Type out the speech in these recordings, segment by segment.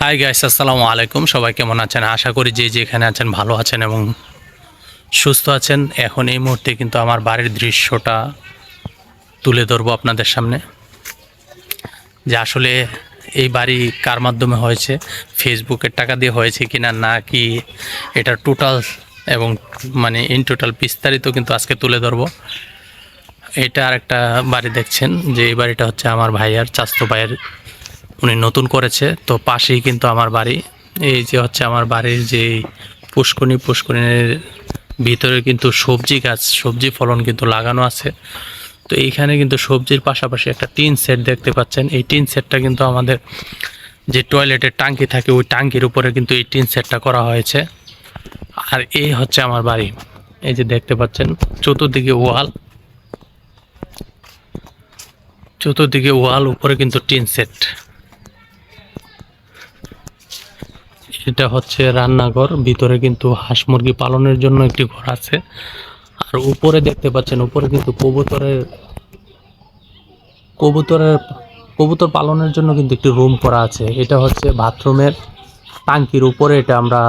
Hi guys আসসালামু আলাইকুম। সবাই কেমন আছেন? আশা করি যে যেখানে আছেন ভালো আছেন এবং সুস্থ আছেন। এখন এই মুহূর্তে কিন্তু আমার বাড়ির দৃশ্যটা তুলে ধরবো আপনাদের সামনে। যে আসলে এই বাড়ি কার মাধ্যমে হয়েছে, ফেসবুকের টাকা দিয়ে হয়েছে কিনা না কি এটা টোটাল এবং মানে ইন টোটাল বিস্তারিত কিন্তু আজকে তুলে ধরবো। এটা আর একটা বাড়ি দেখছেন, যে এই বাড়িটা হচ্ছে আমার ভাইয়ার চাস্তো ভাইয়ের উনি নতুন করেছে, তো পাশেই কিন্তু আমার বাড়ি। এই যে হচ্ছে আমার বাড়ির যে পুষ্করণী, পুষ্করণীর ভিতরে কিন্তু সবজি গাছ, সবজি ফলন কিন্তু লাগানো আছে। তো এইখানে কিন্তু সবজির পাশাপাশি একটা টিন সেট দেখতে পাচ্ছেন। এই টিন সেটটা কিন্তু আমাদের যে টয়লেটের টাঙ্কি থাকে, ওই টাঙ্কির উপরে কিন্তু এই টিন সেটটা করা হয়েছে। আর এই হচ্ছে আমার বাড়ি। এই যে দেখতে পাচ্ছেন, চতুর্দিকে ওয়াল। চতুর্দিকে ওয়াল, উপরে কিন্তু টিন সেট। এটা হচ্ছে রান্নাঘর। ভিতরে কিন্তু হাঁস মুরগি পালনের জন্য একটি ঘর আছে। আর উপরে দেখতে পাচ্ছেন, উপরে কিন্তু কবুতরের কবুতরের, কবুতর পালনের জন্য কিন্তু একটি রুম করা আছে। এটা হচ্ছে বাথরুমের টাঙ্কির উপরে এটা আমরা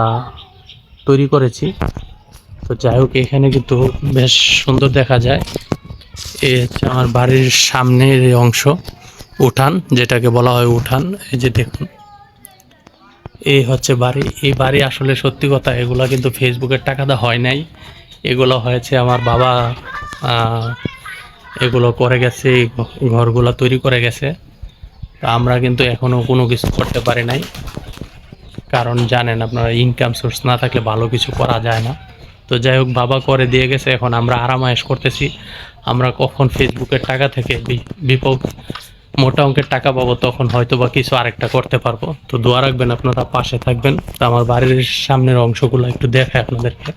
তৈরি করেছি। তো যাই হোক, এখানে কিন্তু বেশ সুন্দর দেখা যায়। এ হচ্ছে আমার বাড়ির সামনের অংশ, উঠান, যেটাকে বলা হয় উঠান। এই যে দেখুন। এই হচ্ছে বাড়ি। এই বাড়ি আসলে সত্যি কথা, এগুলো কিন্তু ফেসবুকের টাকা টাকাতে হয় নাই। এগুলো হয়েছে আমার বাবা এগুলো করে গেছে, ঘরগুলো তৈরি করে গেছে। তা আমরা কিন্তু এখনও কোনো কিছু করতে পারি নাই। কারণ জানেন আপনারা ইনকাম সোর্স না থাকলে ভালো কিছু করা যায় না। তো যাই হোক, বাবা করে দিয়ে গেছে, এখন আমরা আরামায়েশ করতেছি। আমরা কখন ফেসবুকের টাকা থেকে বি- বিপদ মোটা অঙ্কের টাকা পাবো তখন হয়তো বা কিছু আরেকটা করতে পারব। তো দোয়া রাখবেন আপনারা পাশে থাকবেন। তো আমার বাড়ির সামনের অংশগুলো একটু দেখায় আপনাদেরকে।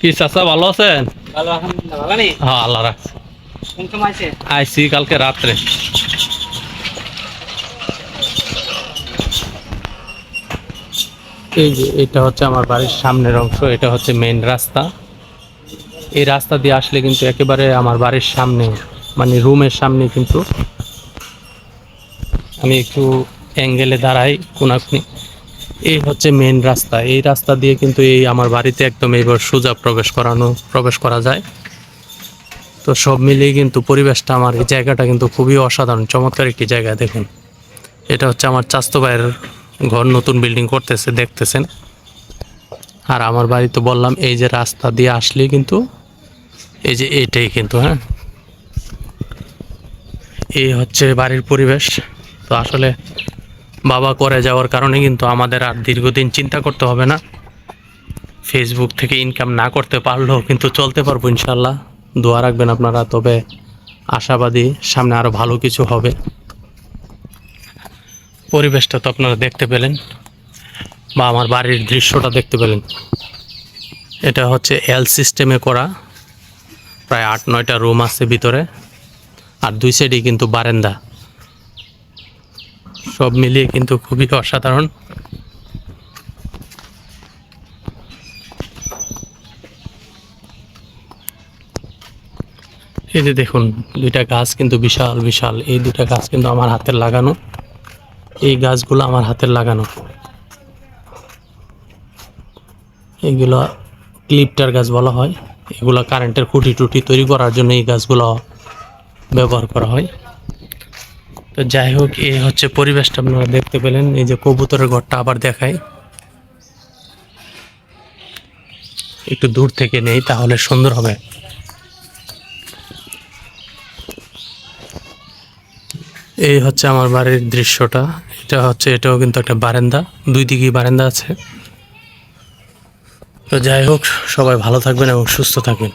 কি চাচা ভালো আছেন? ভালো আলহামদুলিল্লাহ ভালো নেই হ্যাঁ আল্লাহ রাখছে। আইসি কালকে রাত্রে। এই যে এটা হচ্ছে আমার বাড়ির সামনের অংশ, এটা হচ্ছে মেন রাস্তা। এই রাস্তা দিয়ে আসলে কিন্তু একেবারে আমার বাড়ির সামনে মানে রুমের সামনে কিন্তু আমি একটু অ্যাঙ্গেলে দাঁড়াই কোনাকুনি এই হচ্ছে মেন রাস্তা। এই রাস্তা দিয়ে কিন্তু এই আমার বাড়িতে একদম এইবার সোজা প্রবেশ করানো, প্রবেশ করা যায়। তো সব মিলিয়ে কিন্তু পরিবেশটা আমার, এই জায়গাটা কিন্তু খুবই অসাধারণ, চমৎকার একটি জায়গা, দেখুন। এটা হচ্ছে আমার চাস্তো ঘর নতুন বিল্ডিং করতেছে, দেখতেছেন। আর আমার বাড়ি তো বললাম, এই যে রাস্তা দিয়ে আসলে কিন্তু এই যে এটাই কিন্তু হ্যাঁ? এই হচ্ছে বাড়ির পরিবেশ। তো আসলে বাবা করে যাওয়ার কারণে কিন্তু আমাদের আর দীর্ঘদিন চিন্তা করতে হবে না। ফেসবুক থেকে ইনকাম না করতে পারলেও কিন্তু চলতে পারব ইনশাল্লাহ দোয়া রাখবেন আপনারা, তবে আশাবাদী সামনে আরও ভালো কিছু হবে। পরিবেশটা তো আপনারা দেখতে পেলেন বা আমার বাড়ির দৃশ্যটা দেখতে পেলেন। এটা হচ্ছে এল সিস্টেমে করা। প্রায় আট, নয়টা রুম আছে ভিতরে। আর দুই সাইডে কিন্তু বারান্দা। সব মিলিয়ে কিন্তু খুবই অসাধারণ। এই যে দেখুন, দুইটা গাছ কিন্তু বিশাল বিশাল। এই দুইটা গাছ কিন্তু আমার হাতের লাগানো। এই গাছগুলো আমার হাতের লাগানো। এগুলো ক্লিপটার গাছ বলা হয়। এগুলো কারেন্টের খুঁটি টুটি তৈরি করার জন্য এই গাছগুলো ব্যবহার করা হয়। তো যাই হোক এই হচ্ছে পরিবেশটা আপনারা দেখতে পেলেন। এই যে কবুতরের ঘরটা আবার দেখায় একটু দূর থেকে নেই, তাহলে সুন্দর হবে। এই হচ্ছে আমার বাড়ির দৃশ্যটা। এটা হচ্ছে, এটাও কিন্তু একটা বারান্দা। দুই দিকেই বারান্দা আছে। তো যাই হোক, সবাই ভালো থাকবেন এবং সুস্থ থাকবেন।